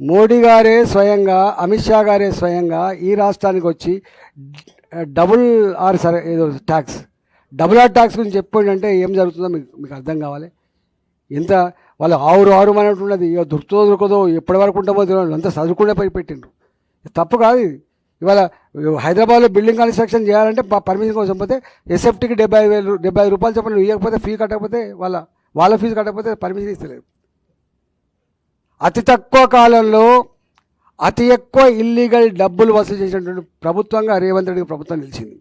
మోడీ గారే స్వయంగా అమిత్ షా గారే స్వయంగా ఈ రాష్ట్రానికి వచ్చి డబుల్ ఆర్ సరే ఏదో ట్యాక్స్. డబుల్ ఆర్ ట్యాక్స్ గురించి చెప్పండి అంటే ఏం జరుగుతుందో మీకు మీకు అర్థం కావాలి. ఎంత వాళ్ళు ఆరు ఆరు అన్నట్టున్నది ఇక దొరుకుతుందో దొరకదో ఎప్పటి వరకు ఉంటామో తెలియదు. అంతా చదువుకునే పై పెట్టిండ్రు. తప్పు కాదు ఇది. ఇవాళ హైదరాబాద్లో బిల్డింగ్ కన్స్ట్రక్షన్ చేయాలంటే పర్మిషన్ కోసం పోతే ఎస్ఎఫ్టీకి డెబ్బై ఐదు వేలు డెబ్బై ఐదు రూపాయలు చెప్పండి. ఇవ్వకపోతే ఫీ కట్టకపోతే వాళ్ళ వాళ్ళ ఫీజు కట్టకపోతే పర్మిషన్ ఇస్తలేదు. అతి తక్కువ కాలంలో అతి ఎక్కువ ఇల్లీగల్ డబ్బులు వసూలు చేసినటువంటి ప్రభుత్వంగా రేవంత్ రెడ్డి ప్రభుత్వం నిలిచింది.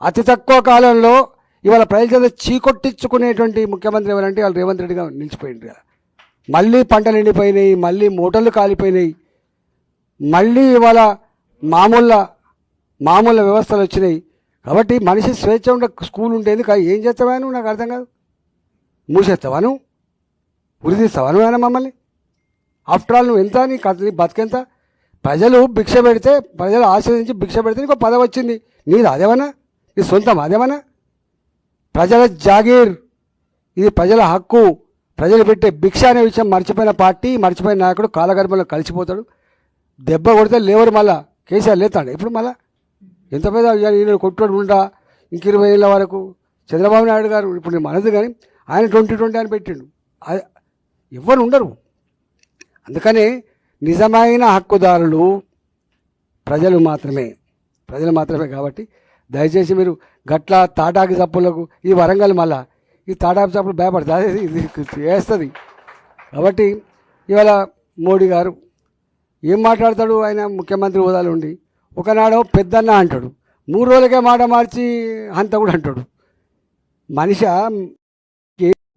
అతి తక్కువ కాలంలో ఇవాళ ప్రజల చేత చీకొట్టించుకునేటువంటి ముఖ్యమంత్రి ఎవరంటే వాళ్ళు రేవంత్ రెడ్డిగా నిలిచిపోయింది కదా మళ్ళీ పంటలు ఎండిపోయినాయి మళ్ళీ మూటలు కాలిపోయినాయి. మళ్ళీ ఇవాళ మామూలు మామూలు వ్యవస్థలు వచ్చినాయి. కాబట్టి మనిషి స్వేచ్ఛ ఉండే స్కూల్ ఉండేది కానీ ఏం చేస్తావా నాకు అర్థం కాదు. మూసేస్తావాను ఉరిదిస్తావాను ఆయన మమ్మల్ని? ఆఫ్టర్ ఆల్ నువ్వు ఎంత నీ కథ నీ బతికెంత? ప్రజలు భిక్ష పెడితే ప్రజలు ఆశ్రయించి భిక్ష పెడితే నీకు పదవి వచ్చింది. నీది అదేమన్నా? నీ సొంతం అదేమన్నా? ప్రజల జాగీర్. ఇది ప్రజల హక్కు. ప్రజలు పెట్టే భిక్ష అనే విషయం మర్చిపోయిన పార్టీ మర్చిపోయిన నాయకుడు కాలగర్భంలో కలిసిపోతాడు. దెబ్బ కొడితే లేవరు మళ్ళా. కేసీఆర్ లేతాడు. ఇప్పుడు మళ్ళా? ఎంత పెద్ద ఈయన కొట్టుడు ఉండా ఇంక ఇరవై ఏళ్ళ వరకు. చంద్రబాబు నాయుడు గారు ఇప్పుడు నేను మనది కానీ ఆయన ట్వంటీ ట్వంటీ అని పెట్టిండు. అది- ఎవ్వరు ఉండరు. అందుకనే నిజమైన హక్కుదారులు ప్రజలు మాత్రమే ప్రజలు మాత్రమే కాబట్టి దయచేసి మీరు గట్ల తాటాకి చప్పులకు ఈ వరంగల్ మళ్ళా ఈ తాటాకి చప్పులు భయపడతా ఇది వేస్తుంది. కాబట్టి ఇవాళ మోడీ గారు ఏం మాట్లాడతాడు? ఆయన ముఖ్యమంత్రి హోదాలు ఉండి ఒకనాడు పెద్దన్న అంటాడు. మూడు రోజులకే మాట మార్చి అంత కూడా అంటాడు. మనిషి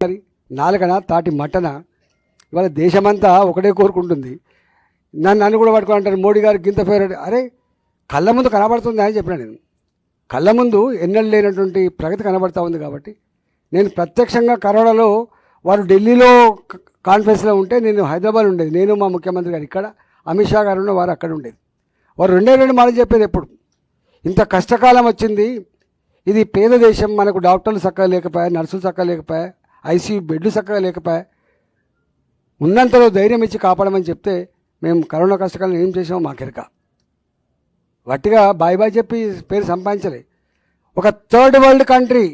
మరి నాలుకన తాటి మట్టన ఇవాళ దేశమంతా ఒకటే కోరుకుంటుంది. నన్ను నన్ను కూడా పట్టుకుని అంటారు మోడీ గారు గింత ఫేవరెట్ అరే కళ్ళ ముందు కనబడుతుంది అని చెప్పిన నేను. కళ్ళ ముందు ఎన్నెళ్ళు లేనటువంటి ప్రగతి కనబడతా ఉంది కాబట్టి నేను ప్రత్యక్షంగా కరోనాలో వారు ఢిల్లీలో కాన్ఫరెన్స్లో ఉంటే నేను హైదరాబాద్ ఉండేది. నేను మా ముఖ్యమంత్రి గారు ఇక్కడ అమిత్ షా గారు ఉన్న వారు అక్కడ ఉండేది. వారు రెండే రెండు మాటలు చెప్పేది ఎప్పుడు. ఇంత కష్టకాలం వచ్చింది. ఇది పేద దేశం మనకు డాక్టర్లు చక్కగా లేకపోయా నర్సులు చక్కగా లేకపోయా ఐసీయూ బెడ్లు చక్కగా లేకపోయా ఉన్నంతలో ధైర్యం ఇచ్చి కాపాడమని చెప్తే మేము కరోనా కష్టకాలం ఏం చేసామో మాకెరక వట్టిగా బాయ్ బాయ్ చెప్పి పేరు సంపాదించలే. ఒక థర్డ్ వరల్డ్ కంట్రీ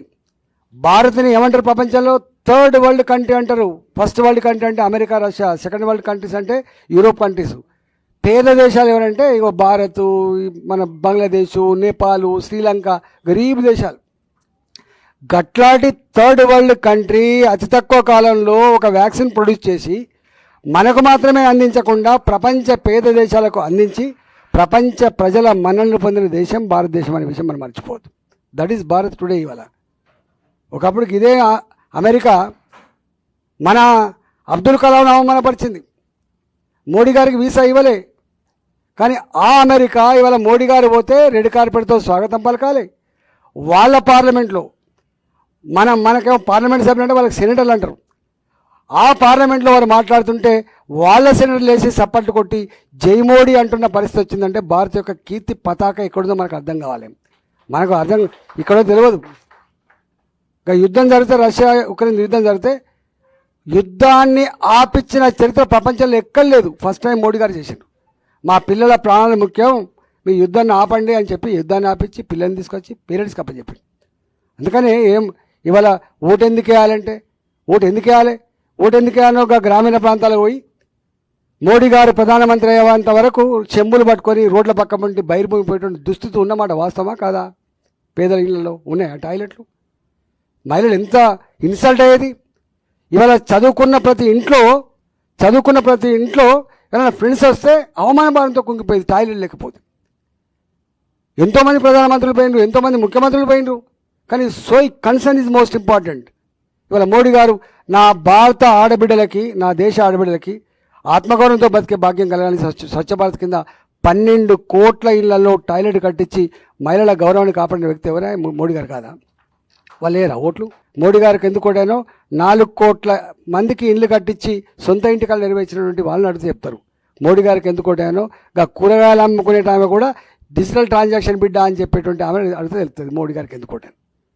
భారత్ని ఏమంటారు ప్రపంచంలో? థర్డ్ వరల్డ్ కంట్రీ అంటారు. ఫస్ట్ వరల్డ్ కంట్రీ అంటే America Russia. Second world countries అంటే యూరోప్ కంట్రీస్. పేద దేశాలు ఎవరంటే ఇగో భారత్ మన బంగ్లాదేశ్ నేపాల్ శ్రీలంక గరీబ్ దేశాలు. గట్లాంటి థర్డ్ వరల్డ్ కంట్రీ అతి తక్కువ కాలంలో ఒక వ్యాక్సిన్ ప్రొడ్యూస్ చేసి మనకు మాత్రమే అందించకుండా ప్రపంచ పేద దేశాలకు అందించి ప్రపంచ ప్రజల మన్ననలు పొందిన దేశం భారతదేశం అనే విషయం మనం మర్చిపోవద్దు. దట్ ఈస్ భారత్ టుడే ఇవాళ. ఒకప్పుడు ఇదే అమెరికా మన అబ్దుల్ కలాం అవమానపరిచింది. మోడీ గారికి వీసా ఇవ్వలే. కానీ ఆ అమెరికా ఇవాళ మోడీ గారు పోతే రెడ్ కార్పెట్తో స్వాగతం పలకాలి. వాళ్ళ పార్లమెంట్లో మనం మనకేమో పార్లమెంట్ సభ్యులు అంటే వాళ్ళకి సెనేటర్లు అంటారు. ఆ పార్లమెంట్లో వారు మాట్లాడుతుంటే వాళ్ళ సెనేటర్లు లేచి సప్పట్లు కొట్టి జైమోడీ అంటున్న పరిస్థితి వచ్చిందంటే భారత్ యొక్క కీర్తి పతాక ఎక్కడుందో మనకు అర్థం కావాలి. మనకు అర్థం ఇక్కడో తెలియదు. ఇక యుద్ధం జరిగితే రష్యా ఉక్రెయిన్ యుద్ధం జరిగితే యుద్ధాన్ని ఆపించిన చరిత్ర ప్రపంచంలో ఎక్కడ లేదు. ఫస్ట్ టైం మోడీ గారు చేశారు. మా పిల్లల ప్రాణాలు ముఖ్యం. మీ యుద్ధాన్ని ఆపండి అని చెప్పి యుద్ధాన్ని ఆపించి పిల్లల్ని తీసుకొచ్చి పేరెంట్స్కి అప్పచెప్పింది అందుకని ఏం ఇవాళ ఓటు ఎందుకు వేయాలంటే? ఓటు ఎందుకు వేయాలి? ఓటు ఒక గ్రామీణ ప్రాంతాలకు పోయి మోడీ గారు ప్రధానమంత్రి అయ్యేంత వరకు చెంబులు పట్టుకొని రోడ్ల పక్క నుండి బయలుపోయిపోయేటువంటి దుస్థితి ఉన్నమాట వాస్తవమా కాదా? పేదల ఇళ్ళలో ఉన్నాయా టాయిలెట్లు? మహిళలు ఎంత ఇన్సల్ట్ అయ్యేది? ఇవాళ చదువుకున్న ప్రతి ఇంట్లో చదువుకున్న ప్రతి ఇంట్లో ఏదైనా ఫ్రెండ్స్ వస్తే అవమాన భారంతో కుంగిపోయేది టాయిలెట్ లేకపోతే. ఎంతోమంది ప్రధానమంత్రులు పోయినరు ఎంతోమంది ముఖ్యమంత్రులు పోయినరు కానీ so concern is most important. ఇవాళ మోడీ గారు నా భారత ఆడబిడ్డలకి నా దేశ ఆడబిడ్డలకి ఆత్మగౌరవంతో బతికే భాగ్యం కలగాలని స్వచ్ఛ భారత్ కింద పన్నెండు కోట్ల ఇళ్ళలో టాయిలెట్ కట్టించి మహిళల గౌరవాన్ని కాపాడిన వ్యక్తి ఎవరైనా మోడీ గారు కాదా? వాళ్ళేరా ఓట్లు? మోడీ గారికి ఎందుకు ఓడానో నాలుగు కోట్ల మందికి ఇల్లు కట్టించి సొంత ఇంటికాలు నెరవేర్చినటువంటి వాళ్ళని అడిగి చెప్తారు. మోడీ గారికి ఎందుకు ఓడానో గా కూరగాయలు అమ్ముకునే ఆమె కూడా డిజిటల్ ట్రాన్సాక్షన్ బిడ్డ అని చెప్పేటువంటి ఆమె అడిగితే తెలుస్తుంది మోడీ గారికి ఎందుకు ఓడాను